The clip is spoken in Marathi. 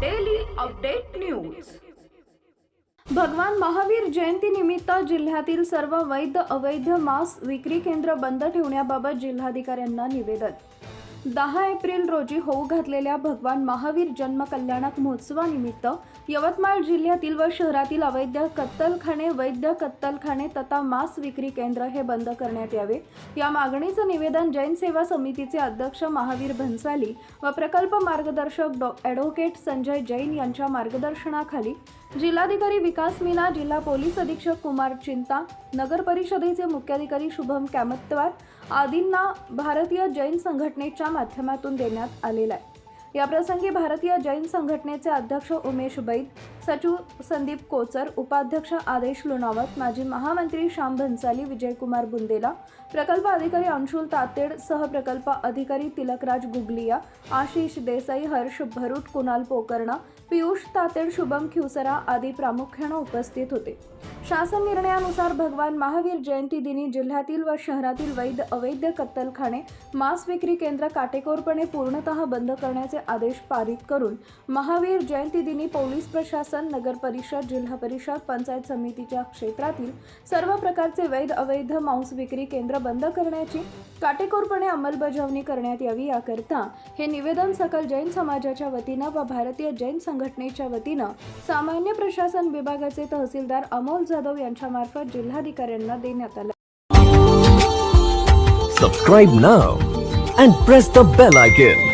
डेली अपडेट न्यूज भगवान महावीर जयंती निमित्त जिल्ह्यातील सर्व वैध अवैध मांस विक्री केंद्र बंद ठेवण्याबाबत जिल्हाधिकाऱ्यांना निवेदन. दहा एप्रिल रोजी होऊ घातलेल्या भगवान महावीर जन्म कल्याणक महोत्सवानिमित्त यवतमाळ जिल्ह्यातील व शहरातील अवैध कत्तलखाने वैद्य कत्तलखाने तथा मांस विक्री केंद्र हे बंद करण्यात यावे. या मागणीचं निवेदन जैन सेवा समितीचे अध्यक्ष महावीर भन्साली व प्रकल्प मार्गदर्शक डॉ ॲडव्होकेट संजय जैन यांच्या मार्गदर्शनाखाली जिल्हाधिकारी विकास मीना जिल्हा पोलीस अधीक्षक कुमार चिंता नगर परिषदेचे मुख्याधिकारी शुभम कॅमत्वार आदींना भारतीय जैन संघटनेच्या माध्यमातून देण्यात आलेला आहे. याप्रसंगी भारतीय जैन संघटनेचे अध्यक्ष उमेश बैद सचिव संदीप कोचर उपाध्यक्ष आदेश लोणावत माजी महामंत्री श्याम भन्साली विजयकुमार बुंदेला प्रकल्प अधिकारी अंशुल तातेड सहप्रकल्प अधिकारी तिलकराज गुगलिया आशिष देसाई हर्ष भरूट कुणाल पोकर्णा पियुष तातेड शुभम खिवसरा आदी प्रामुख्यानं उपस्थित होते. शासन निर्णयानुसार भगवान महावीर जयंती दिनी जिल्ह्यातील व शहरातील वैध अवैध कत्तलखाने मांस विक्री केंद्र काटेकोरपणे पूर्णतः बंद करण्याचे आदेश पारित करून महावीर जयंती दिनी पोलीस प्रशासन नगर परिषद जिल्हा परिषद पंचायत समितीच्या क्षेत्रातील सर्व प्रकारचे वैध अवैध मांस विक्री केंद्र बंद करण्याची काटेकोरपणे अंमलबजावणी करण्यात यावी याकरता हे निवेदन सकल जैन समाजाच्या वतीनं व भारतीय जैन संघटनेच्या वतीनं सामान्य प्रशासन विभागाचे तहसीलदार अमोल जाधव यांच्यामार्फत जिल्हाधिकाऱ्यांना देण्यात आलं Subscribe now and press the bell icon.